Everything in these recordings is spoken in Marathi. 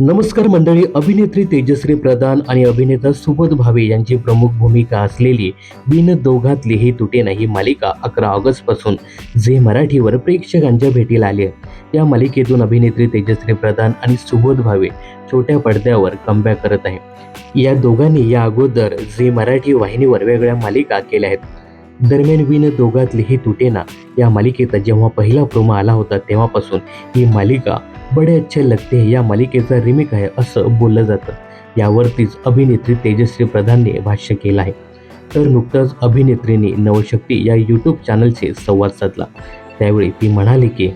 नमस्कार मंडळी अभिनेत्री तेजश्री प्रधान आणि अभिनेता सुबोध भावे यांची प्रमुख भूमिका असलेली बिन दोघातली ही तुटे नाही मालिका अकरा ऑगस्टपासून झे मराठीवर प्रेक्षकांच्या भेटीला आली आहे. या मालिकेतून अभिनेत्री तेजश्री प्रधान आणि सुबोध भावे छोट्या पडद्यावर कमबॅक करत आहे. या दोघांनी या अगोदर झे मराठी वाहिनीवर वेगळ्या मालिका केल्या आहेत. दरम्यान विन दोघातले हे तुटेना. या मालिकेचा जेव्हा पहिला प्रोमो आला होता तेव्हापासून ही मालिका बडे अच्छे लगते या मालिकेचा रिमेक आहे असं बोललं जातं. यावरतीच अभिनेत्री तेजश्री प्रधानने भाष्य केलं आहे. तर नुकतंच अभिनेत्रीने नवशक्ती या यूट्यूब चॅनलशी संवाद साधला. त्यावेळी ती म्हणाली की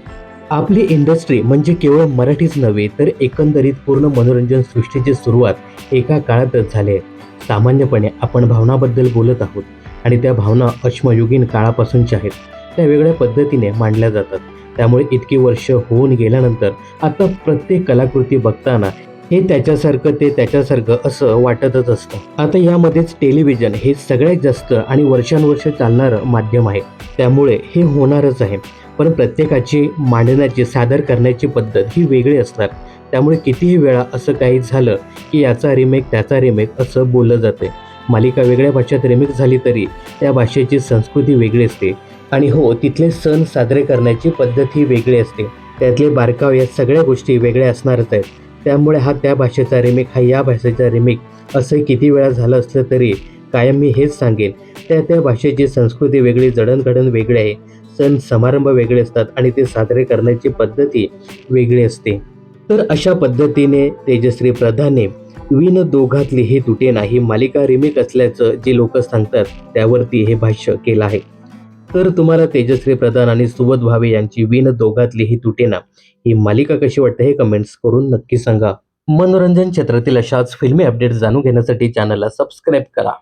आपली इंडस्ट्री म्हणजे केवळ मराठीच नव्हे तर एकंदरीत पूर्ण मनोरंजन सृष्टीची सुरुवात एका काळातच झाली आहे. सामान्यपणे आपण भावनाबद्दल बोलत आहोत. आणि त्या भावना अश्मयुगीन काळापासूनच्या आहेत. त्या वेगळ्या पद्धतीने मांडल्या जातात. त्यामुळे इतकी वर्ष होऊन गेल्यानंतर आता प्रत्येक कलाकृती बघताना हे त्याच्यासारखं ते त्याच्यासारखं असं वाटतच असतं. आता यामध्येच टेलिव्हिजन हे सगळ्यात जास्त आणि वर्षानुवर्ष चालणारं माध्यम आहे. त्यामुळे हे होणारच आहे. पण प्रत्येकाची मांडण्याची सादर करण्याची पद्धत ही वेगळी असणार. त्यामुळे कितीही वेळा असं काही झालं की याचा रिमेक त्याचा रिमेक असं बोललं जाते मालिका वेगळ्या भाषेत रिमेक झाली तरी त्या भाषेची संस्कृती वेगळी असते. आणि हो तिथले सण साजरे करण्याची पद्धतही वेगळी असते. त्यातले बारकाव या सगळ्या गोष्टी वेगळ्या असणारच आहेत. त्यामुळे हा त्या भाषेचा रिमेक हा या भाषेचा रिमेक असं किती वेळा झालं असलं तरी कायम मी हेच सांगेन. त्या त्या भाषेची संस्कृती वेगळी जडणघडण वेगळी आहे. सण समारंभ वेगळे असतात आणि ते साजरे करण्याची पद्धती वेगळी असते. तर अशा पद्धतीने तेजश्री प्रधाने विन दोघातली हे तुटे नाही मालिका रिमेक असल्याचं जे लोक सांगतात त्यावरती हे भाष्य केलं आहे. तर तुम्हाला तेजश्री प्रधान आणि सुबोध भावे यांची विन दोघातली ही तुटेना ही मालिका कशी वाटते हे कमेंट्स करून नक्की सांगा. मनोरंजन क्षेत्रातील अशाच फिल्मी अपडेट्स जाणून घेण्यासाठी चॅनलला सबस्क्राईब करा.